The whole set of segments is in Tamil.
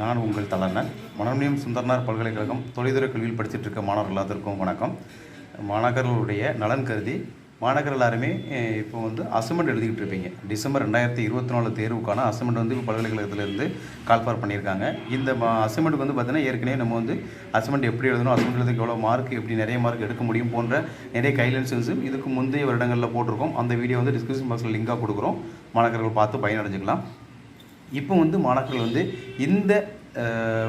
நான் உங்கள் தலைவன் மனோன்மணியம் சுந்தரனார் பல்கலைக்கழகம் தொலைதூர கல்வியில் படிச்சுட்டு இருக்க மாணவர்கள் எல்லாத்திற்கும் வணக்கம். மாணவர்களுடைய நலன் கருதி மாணவர்கள் எல்லாருமே இப்போ வந்து அசைன்மெண்ட் எழுதிக்கிட்டு இருப்பீங்க டிசம்பர் ரெண்டாயிரத்தி இருபத்தி நாலு தேர்வுக்கான அசைன்மெண்ட் வந்து இப்போ பல்கலைக்கழகத்திலேருந்து கால்பார் பண்ணியிருக்காங்க. இந்த அசைன்மெண்ட்டுக்கு வந்து பார்த்தீங்கன்னா ஏற்கனவே நம்ம வந்து அசைன்மெண்ட் எப்படி எழுதணும் அசைன்மெண்ட் எழுதுக்கு எவ்வளோ மார்க் எப்படி நிறைய மார்க் எடுக்க முடியும் போன்ற நிறைய கைட்லைன்ஸும் இதுக்கு முந்தைய வருடங்களில் போட்டிருக்கோம். அந்த வீடியோ வந்து டிஸ்கிரிப்ஷன் பாக்ஸில் லிங்காக கொடுக்குறோம். மாணவர்கள் பார்த்து பயனடைஞ்சிக்கலாம். இப்போ வந்து மாணாக்கர்கள் வந்து இந்த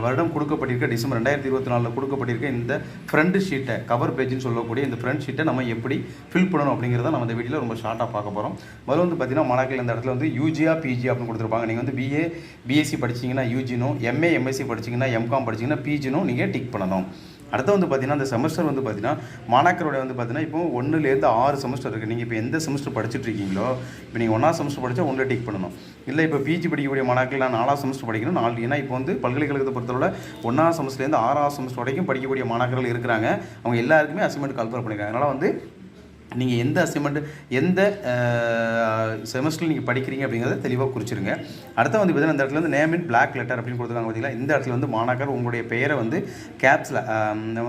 வருடம் கொடுக்கப்பட்டிருக்க டிசம்பர் ரெண்டாயிரத்தி இருபத்தி நாலில் கொடுக்கப்பட்டிருக்க இந்த ஃப்ரண்ட் ஷீட்டை கவர் பேஜ்னு சொல்லக்கூடிய இந்த ஃப்ரண்ட் ஷீட்டை நம்ம எப்படி ஃபில் பண்ணணும் அப்படிங்கிறத நம்ம இந்த வீடியோவில் ரொம்ப ஷார்ட்டாக பார்க்க போகிறோம் முதல்ல வந்து பார்த்தீங்கன்னா மாணவர்கள் இந்த இடத்துல வந்து யூஜியா பிஜி அப்படின்னு கொடுத்துருப்பாங்க. நீங்கள் வந்து பிஏ பிஎஸ்சி படிச்சீங்கன்னா யூஜினும் எம்ஏ எம்எஸ்சி படிச்சீங்கன்னா எம்காம் படிச்சீங்கன்னா பிஜினும் நீங்கள் டிக் பண்ணணும். அடுத்து வந்து பார்த்தீங்கன்னா அந்த செமஸ்டர் வந்து பார்த்தீங்கன்னா மாணாக்கரோட வந்து பார்த்தீங்கன்னா இப்போ ஒன்றுலேருந்து ஆறு செமஸ்டர் இருக்குது நீங்கள் இப்போ எந்த செமஸ்டர் படிச்சுட்டு இருக்கீங்களோ இப்போ நீங்கள் ஒன்றாம் செமஸ்டர் படித்தா ஒன்றில் டிக் பண்ணணும். இல்லை இப்போ பிஜி படிக்கக்கூடிய மாணாக்கள் நான் நாலாம் செமஸ்டர் படிக்கணும். நாலு ஏன்னா இப்போ வந்து பல்கலைக்கழகத்தை பொறுத்தவரை ஒன்றாம் செமஸ்டர்லேருந்து ஆறாம் செமஸ்டர் வரைக்கும் படிக்கக்கூடிய மாணாக்கர்கள் இருக்கிறாங்க. அவங்க எல்லாருக்குமே அசைன்மெண்ட் கால்பர் பண்ணிக்கிறாங்க அதனால் வந்து நீங்கள் எந்த அசைன்மெண்ட் எந்த செமஸ்டரில் நீங்கள் படிக்கிறீங்க அப்படிங்கிறத தெளிவாக குறிச்சிருங்க. அடுத்த வந்து பார்த்தீங்கன்னா இந்த இடத்துல வந்து நேம் இன் பிளாக் லெட்டர் அப்படின்னு கொடுத்துருக்காங்க பார்த்தீங்களா இந்த இடத்துல வந்து மாணாக்கர் உங்களுடைய பெயரை வந்து கேப்ஸில்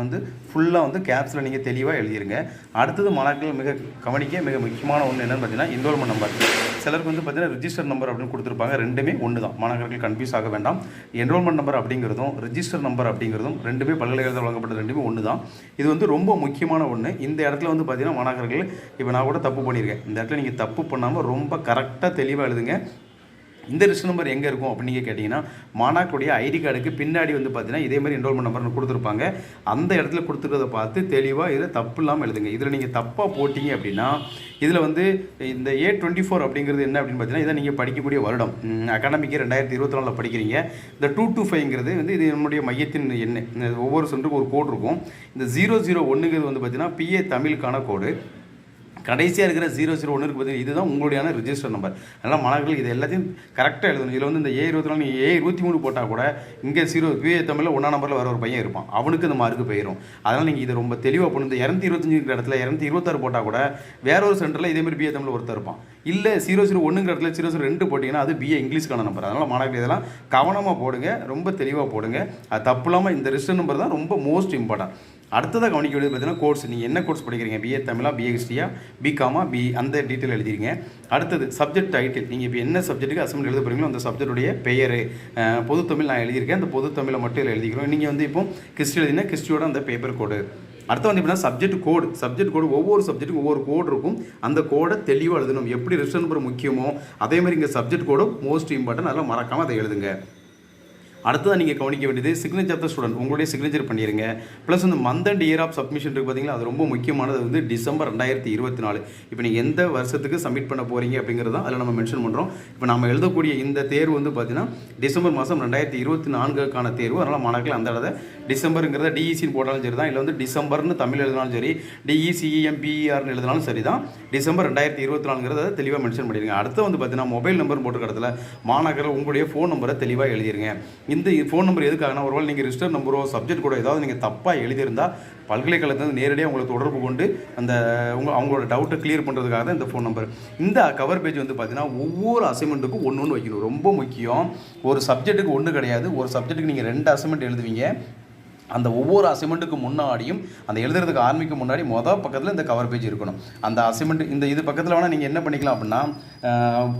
வந்து ஃபுல்லாக வந்து கேப்ஸில் நீங்கள் தெளிவாக எழுதிருங்க. அடுத்தது மாணாக்கர்கள் மிக கவனிக்க மிக முக்கியமான ஒன்று என்னென்னு பார்த்தீங்கன்னா என்ரோல்மெண்ட் நம்பர் சிலருக்கு வந்து பார்த்தீங்கன்னா ரிஜிஸ்டர் நம்பர் அப்படின்னு கொடுத்துருப்பாங்க. ரெண்டுமே ஒன்று தான் மாணவர்கள் கன்ஃபியூஸ் ஆக வேண்டாம். என்ரோல்மெண்ட் நம்பர் அப்படிங்கிறதும் ரிஜிஸ்டர் நம்பர் அப்படிங்கிறதும் ரெண்டுமே பல்கலைக்கழகத்தில் வழங்கப்பட்ட ரெண்டுமே ஒன்று தான் இது வந்து ரொம்ப முக்கியமான ஒன்று இந்த இடத்துல வந்து பார்த்தீங்கன்னா மாணவர்கள் இப்போ நான் கூட தப்பு பண்ணியிருக்கேன். இந்த இடத்துல நீங்கள் தப்பு பண்ணாமல் ரொம்ப கரெக்டாக தெளிவாக எழுதுங்க. இந்த ரிஸ்க் நம்பர் எங்கே இருக்கும் அப்படின்னு நீங்கள் கேட்டிங்கன்னா மாணாக்குடைய ஐடி கார்டுக்கு பின்னாடி வந்து பார்த்தீங்கன்னா இதே மாதிரி என்ரோல்மெண்ட் நம்பர்னு கொடுத்துருப்பாங்க. அந்த இடத்துல கொடுத்துருக்கிறத பார்த்து தெளிவாக இதை தப்பு இல்லாமல் எழுதுங்க. இதில் நீங்கள் தப்பாக போட்டிங்க அப்படின்னா இதில் வந்து இந்த ஏ டுவெண்ட்டி ஃபோர் அப்படிங்கிறது என்ன அப்படின்னு பார்த்தீங்கன்னா இதை நீங்கள் படிக்கக்கூடிய வருடம். அகாடமிக்கு ரெண்டாயிரத்தி இருபத்தி நாலில் படிக்கிறீங்க. இந்த டூ டூ ஃபைவ்ங்கிறது வந்து இது நம்முடைய மையத்தின் எண்ணெய் ஒவ்வொரு சென்றுக்கும் ஒரு கோடு இருக்கும். இந்த ஜீரோ ஜீரோ ஒன்றுங்கிறது வந்து பார்த்தீங்கன்னா பிஏ தமிழுக்கான கோடு கடைசியாக இருக்கிற ஜீரோ ஜீரோ ஒன்று இருக்குது பார்த்தீங்கன்னா இதுதான் உங்களுடையான ரிஜிஸ்டர் நம்பர் அதனால் மாணவர்கள் இது எல்லாத்தையும் கரெக்டாக எழுதணும். இதில் வந்து இந்த ஏ இருபத்தி நாலு ஏ இருபத்தி மூணு போட்டால் கூட இங்கே ஜீரோ பிஏ தமிழில் ஒன்றா நம்பரில் வர ஒரு பையன் இருப்பான். அவனுக்கு இந்த மார்க்கு போயிடும் அதனால் நீங்கள் இதை ரொம்ப தெளிவாக பண்ணணும் இந்த இரநூத்தி இருபத்தஞ்சுங்கிற இடத்துல இரநூத்தி இருபத்தாறு போட்டால் கூட வேற ஒரு சென்டரில் இதேமாரி பிஏ தமிழில் ஒருத்தர் இருப்பான். இல்லை ஜீரோ ஜீரோ ஒன்றுங்கிற இடத்துல ஜீரோ ஜீரோ ரெண்டு போட்டிங்கன்னா அது பிஏ இங்கிலீஷ்க்கான நம்பர் அதனால் மாணவர்கள் இதெல்லாம் கவனமாக போடுங்க. ரொம்ப தெளிவாக போடுங்க. அது தப்பு இல்லாமல் இந்த ரிஜிஸ்டர் நம்பர் தான் ரொம்ப மோஸ்ட் இம்பார்ட்டன்ட் அடுத்ததாக கவனிக்க வேண்டியது பார்த்தீங்கன்னா கோர்ஸ் நீங்கள் என்ன கோர்ஸ் படிக்கிறீங்க? பிஏ தமிழா பிஏ ஹிஸ்ட்ரியா பிகாமா பி அந்த டீட்டெயில் எழுதிருங்க. அடுத்தது சப்ஜெக்ட் டைட்டில் நீங்கள் இப்போ என்ன சப்ஜெக்ட்டுக்கு அசம்பிள் எழுத போகிறீங்களோ அந்த சப்ஜெக்டுடைய பெயர். பொது தமிழ் நான் எழுதியிருக்கேன். அந்த பொது தமிழை மட்டும் இதுல எழுதிக்கிறோம். நீங்கள் வந்து இப்போ கிறிஸ்டி எழுதினா கிறிஸ்டியோட அந்த பேப்பர் கோடு அடுத்து வந்து எப்படின்னா சப்ஜெக்ட் கோடு சப்ஜெக்ட் கோடு ஒவ்வொரு சப்ஜெக்ட்டுக்கும் ஒவ்வொரு கோடு இருக்கும். அந்த கோடை தெளிவாக எழுதணும். எப்படி ரிசன் நம்பர் முக்கியமோ அதே மாதிரி இங்கே சப்ஜெக்ட் கோடும் மோஸ்ட் இம்பார்ட்டன்ட் அதெல்லாம் மறக்காமல் அதை எழுதுங்க. அடுத்ததான் நீங்கள் கவனிக்க வேண்டியது சிக்னேச்சர் ஆஃப் த ஸ்டூடெண்ட் உங்களுடைய சிக்னேச்சர் பண்ணிடுங்க ப்ளஸ் வந்து month and year of submission இருக்குது பார்த்தீங்களா அது ரொம்ப முக்கியமானது. வந்து டிசம்பர் ரெண்டாயிரத்தி இருபத்தி நாலு. இப்போ நீங்கள் எந்த வருஷத்துக்கு சப்மிட் பண்ண போகிறீங்க அப்படிங்கிறது தான் அதில் நம்ம மென்ஷன் பண்ணுறோம் இப்போ நம்ம எழுதக்கூடிய இந்த தேர்வு வந்து பார்த்தீங்கன்னா டிசம்பர் மாதம் ரெண்டாயிரத்தி இருபத்தி நான்குக்கான தேர்வு. அதனால் மாணவர்கள் அந்த இடத்த டிசம்பருங்கிறத டிஇசின்னு போட்டாலும் சரி தான் இல்லை வந்து டிசம்பர்னு தமிழ் எழுதினாலும் சரி டிஇசிஇஎம்பிஇஆர்னு எழுதினாலும் சரி தான் டிசம்பர் ரெண்டாயிரத்தி இருபத்தி நாலுங்கிறத தெளிவாக மென்ஷன் பண்ணிடுங்க அடுத்து வந்து பார்த்தீங்கன்னா மொபைல் நம்பர் போட்டு இடத்துல மாணவர்கள் உங்களுடைய ஃபோன் நம்பரை தெளிவாக எழுதிருங்க. இந்த ஃபோன் நம்பர் எதுக்காகனா ஒருவேளை நீங்கள் ரிஜிஸ்டர் நம்பரோ சப்ஜெக்ட் கூட ஏதாவது நீங்கள் தப்பாக எழுதியிருந்தால் பல்கலைக்கழகத்தில் நேரடியாக உங்களை தொடர்பு கொண்டு அந்த உங்க அவங்களோட டவுட்டை கிளியர் பண்ணுறதுக்காக தான் இந்த ஃபோன் நம்பர் இந்த கவர் பேஜ் வந்து பார்த்தீங்கன்னா ஒவ்வொரு அசைன்மெண்ட்டுக்கும் ஒன்று ஒன்று வைக்கணும். ரொம்ப முக்கியம். ஒரு சப்ஜெக்ட்டுக்கு ஒன்று கிடையாது. ஒரு சப்ஜெக்ட்டுக்கு நீங்கள் ரெண்டு அசைன்மெண்ட் எழுதுவீங்க. அந்த ஒவ்வொரு அசைமெண்ட்டுக்கு முன்னாடியும் அந்த எழுதுறதுக்கு ஆரம்பிக்கும் முன்னாடி மொதல் பக்கத்தில் இந்த கவர் பேஜ் இருக்கணும். அந்த அசைமெண்ட் இந்த இது பக்கத்தில் வேணால் நீங்கள் என்ன பண்ணிக்கலாம் அப்படின்னா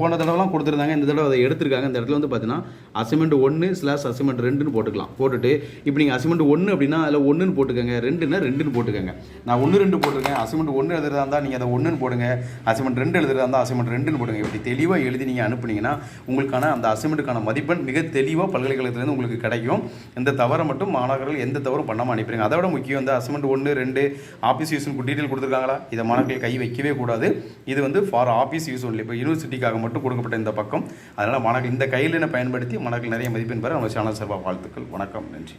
போன தடவைலாம் கொடுத்துருந்தாங்க இந்த தடவை அதை எடுத்திருக்காங்க. இந்த இடத்துல வந்து பார்த்தீங்கன்னா அசைமெண்ட் ஒன்று ஸ்லாஷ் அசைன்மெண்ட் ரெண்டுன்னு போட்டுக்கலாம். போட்டுட்டு இப்போ நீங்கள் அசைமெண்ட் ஒன்று அப்படின்னா அதில் ஒன்றுன்னு போட்டுக்கோங்க. ரெண்டுன்னா ரெண்டுன்னு போட்டுக்கோங்க. நான் ஒன்று ரெண்டு போட்டிருக்கேன். அசைன்மெண்ட் ஒன்று எழுதுறதா இருந்தால் நீங்கள் அதை ஒன்றுன்னு போடுங்க. அசைன்மெண்ட் ரெண்டு எழுதுறதா இருந்தால் அசைமெண்ட் ரெண்டுன்னு போடுங்க. இப்படி தெளிவாக எழுதி நீங்கள் அனுப்புனீங்கன்னா உங்களுக்கான அந்த அசைமெண்ட்டுக்கான மதிப்பெண் மிக தெளிவாக பல்கலைக்கழகத்துலேருந்து உங்களுக்கு கிடைக்கும். இந்த தவறை மட்டும் மாணவர்கள் எந்த தவறும் பண்ணாமல் அனுப்பிடுங்க. அதை விட முக்கியம் இந்த அசமெண்ட் ஒன்று ரெண்டு ஆஃபீஸ் யூஸ் டீட்டெயில் கொடுத்துருக்காங்களா? இதை மாணவர்கள் கை வைக்கவே கூடாது. இது வந்து ஃபார் ஆஃபீஸ் யூஸ் ஒன்லி இப்போ யூனிவர்சிட்டிக்காக மட்டும் கொடுக்கப்பட்ட இந்த பக்கம். அதனால் மாணவர்கள் இந்த கையில் பயன்படுத்தி மாணவர்கள் நிறைய மதிப்பெண் பெற நம்ம சேனல் சார்பாக வாழ்த்துக்கள். வணக்கம். நன்றி.